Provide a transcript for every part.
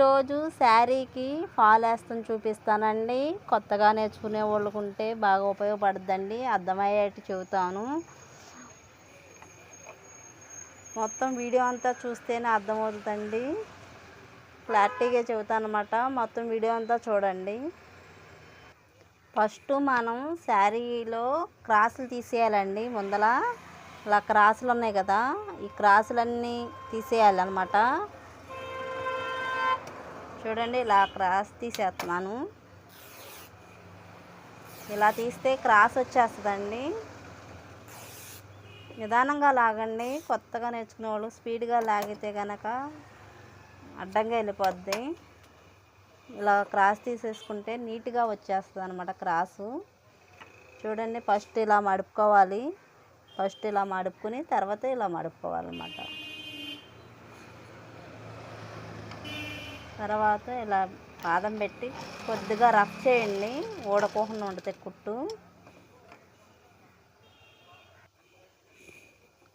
ఈరోజు శారీకి ఫాల్ వేస్తాను చూపిస్తానండి. కొత్తగా నేర్చుకునే వాళ్ళకు ఉంటే బాగా ఉపయోగపడుద్దండి. అర్థమయ్యేట్టు చెబుతాను. మొత్తం వీడియో అంతా చూస్తేనే అర్థమవుతుందండి. క్లారిటీగా చెబుతాను అనమాట మొత్తం వీడియో అంతా చూడండి. ఫస్ట్ మనం శారీలో క్రాసులు తీసేయాలండి. ముందల ఇలా క్రాసులు ఉన్నాయి కదా. ఈ క్రాసులన్నీ తీసేయాలన్నమాట. చూడండి ఇలా క్రాస్ తీసేస్తున్నాను. ఇలా తీస్తే క్రాస్ వచ్చేస్తుందండి. నిదానంగా లాగండి కొత్తగా నేర్చుకునే వాళ్ళు స్పీడ్గా లాగితే కనుక అడ్డంగా వెళ్ళిపోద్ది. ఇలా క్రాస్ తీసేసుకుంటే నీట్గా వచ్చేస్తుంది అనమాట క్రాసు. చూడండి ఫస్ట్ ఇలా మడుపుకోవాలి. ఫస్ట్ ఇలా మడుపుకుని తర్వాత ఇలా మడుపుకోవాలన్నమాట. తర్వాత ఇలా బాదం పెట్టి కొద్దిగా రఫ్ చేయండి. ఊడకోకుండా ఉంటుంది కుట్టు.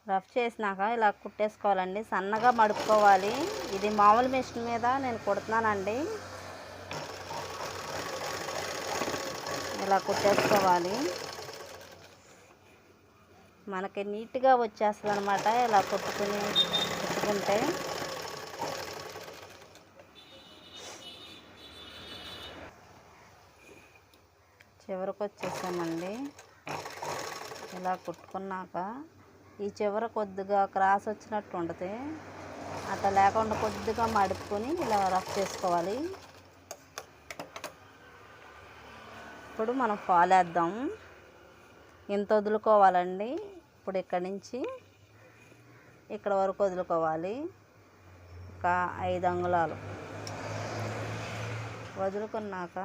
రఫ్ చేసినాక ఇలా కుట్టేసుకోవాలండి. సన్నగా మడుపుకోవాలి ఇది మామూలు మిషన్ మీద నేను కుడుతున్నానండి. ఇలా కుట్టేసుకోవాలి. మనకి నీట్గా వచ్చేస్తుంది అనమాట ఇలా కుట్టుకుని కుట్టుకుంటే. చివరికి వచ్చేసామండి ఇలా కుట్టుకున్నాక ఈ చివర కొద్దిగా క్రాస్ వచ్చినట్టు ఉంటుంది అట్లా లేకుండా కొద్దిగా మడుపుకొని ఇలా రఫ్ చేసుకోవాలి. ఇప్పుడు మనం ఫాల్ వేద్దాం ఇంత వదులుకోవాలండి. ఇప్పుడు ఇక్కడి నుంచి ఇక్కడ వరకు వదులుకోవాలి. ఒక ఐదు అంగుళాలు. వదులుకున్నాక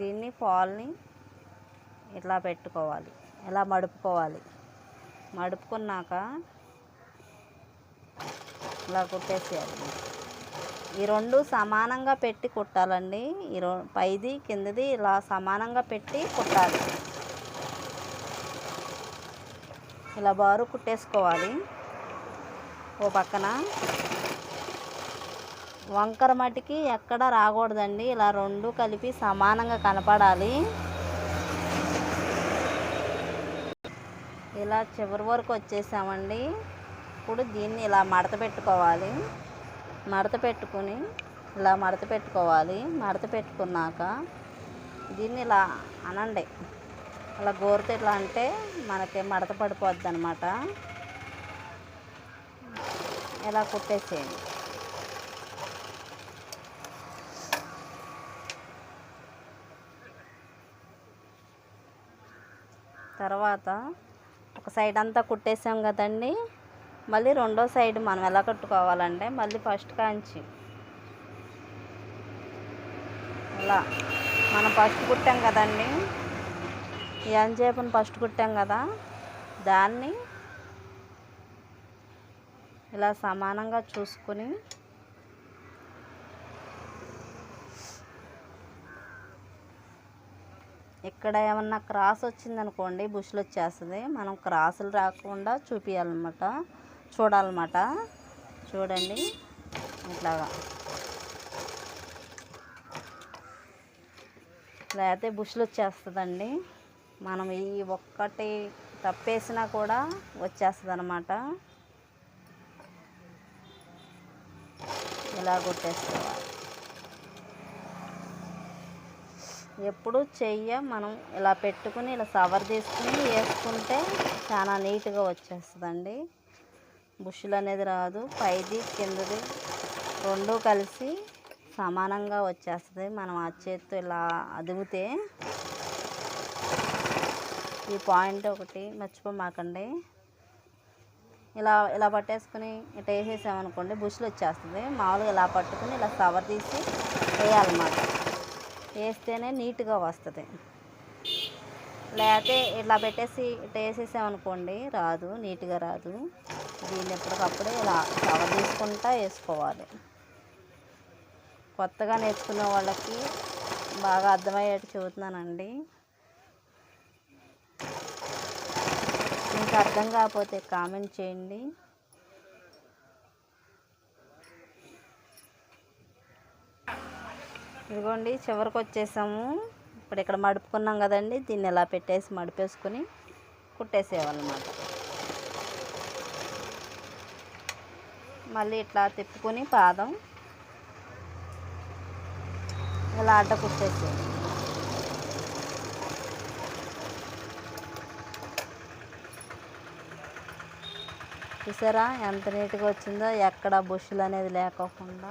దీన్ని పాల్ని ఇట్లా పెట్టుకోవాలి. ఇలా మడుపుకోవాలి? మడుపుకున్నాక ఇలా కుట్టేసేయాలి. ఈ రెండు సమానంగా పెట్టి కుట్టాలండి. ఈ రో పైది కిందది ఇలా సమానంగా పెట్టి కుట్టాలి. ఇలా బారు కుట్టేసుకోవాలి. ఓ పక్కన వంకర మటికి ఎక్కడ రాకూడదండి. ఇలా రెండు కలిపి సమానంగా కనపడాలి. ఇలా చివరి వరకు వచ్చేసామండి. ఇప్పుడు దీన్ని ఇలా మడత పెట్టుకోవాలి. మడత పెట్టుకుని ఇలా మడత పెట్టుకోవాలి. మడత పెట్టుకున్నాక దీన్ని ఇలా అనండి. అలా గోరుతో ఇట్లా అంటే మనకి మడత పడిపోద్ది అనమాట ఇలా కుట్టేసేయండి. తర్వాత ఒక సైడ్ అంతా కుట్టేసాం కదండి. మళ్ళీ రెండో సైడ్ మనం ఎలా కట్టుకోవాలంటే మళ్ళీ ఫస్ట్ కాంచి. ఇలా మనం ఫస్ట్ కుట్టాం కదండి. ఈ ఫస్ట్ కుట్టాం కదా. దాన్ని ఇలా సమానంగా చూసుకుని ఇక్కడ ఏమన్నా క్రాస్ వచ్చిందనుకోండి బుష్లు వచ్చేస్తుంది మనం క్రాసులు రాకుండా చూపించాలన్నమాట చూడాలన్నమాట. చూడండి. ఇట్లాగా. లేకపోతే బుష్లు వచ్చేస్తుందండి మనం ఈ ఒక్కటి తప్పేసినా కూడా వచ్చేస్తుంది అనమాట ఇలా కొట్టేసుకోవాలి. ఎప్పుడు చెయ్య మనం ఇలా పెట్టుకుని ఇలా సవర్ తీసుకుని వేసుకుంటే చాలా నీట్గా వచ్చేస్తుందండి. బుష్లు అనేది రాదు పైది కిందది రెండు కలిసి సమానంగా వచ్చేస్తుంది. మనం ఆ చేత్తో ఇలా అదిగితే ఈ పాయింట్ ఒకటి మర్చిపోమాకండి. ఇలా ఇలా పట్టేసుకుని ఇట్లా వేసేసామనుకోండి బుష్లు వచ్చేస్తుంది మామూలుగా ఇలా పట్టుకుని ఇలా సవర్ తీసి వేయాలన్నమాట. వేస్తేనే నీట్గా వస్తుంది. లేకపోతే ఇట్లా పెట్టేసి ఇట్లా వేసేసామనుకోండి రాదు నీట్గా రాదు. దీన్ని ఎప్పటికప్పుడు ఇలా కవర్ తీసుకుంటా వేసుకోవాలి. కొత్తగా నేర్చుకునే వాళ్ళకి బాగా అర్థమయ్యేట్టు చెబుతున్నానండి. ఇంకా మీకు అర్థం కాకపోతే కామెంట్ చేయండి. ఇదిగోండి చివరికి వచ్చేసాము. ఇప్పుడు ఇక్కడ మడుపుకున్నాం కదండి దీన్ని ఇలా పెట్టేసి మడిపేసుకుని కుట్టేసేయాలన్నమాట. మళ్ళీ ఇట్లా తిప్పుకొని పాదం ఇలా అడ్డ కుట్టేసేయాలి. చూసారా ఎంత నీట్గా వచ్చిందో ఎక్కడ బుష్లు అనేది లేకోకుండా.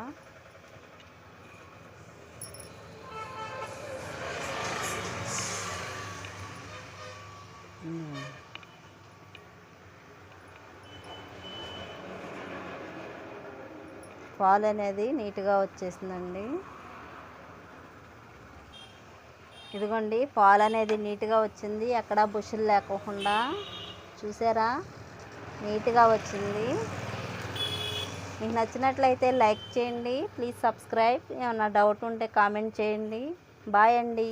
పాలు అనేది నీట్గా వచ్చేసిందండి. ఇదిగోండి పాలు అనేది నీట్గా వచ్చింది. ఎక్కడ బుషులు లేకోకుండా చూసారా? నీట్గా వచ్చింది. మీకు నచ్చినట్లయితే లైక్ చేయండి. Please subscribe. ఏమన్నా డౌట్ ఉంటే కామెంట్ చేయండి. బాయ్ అండి.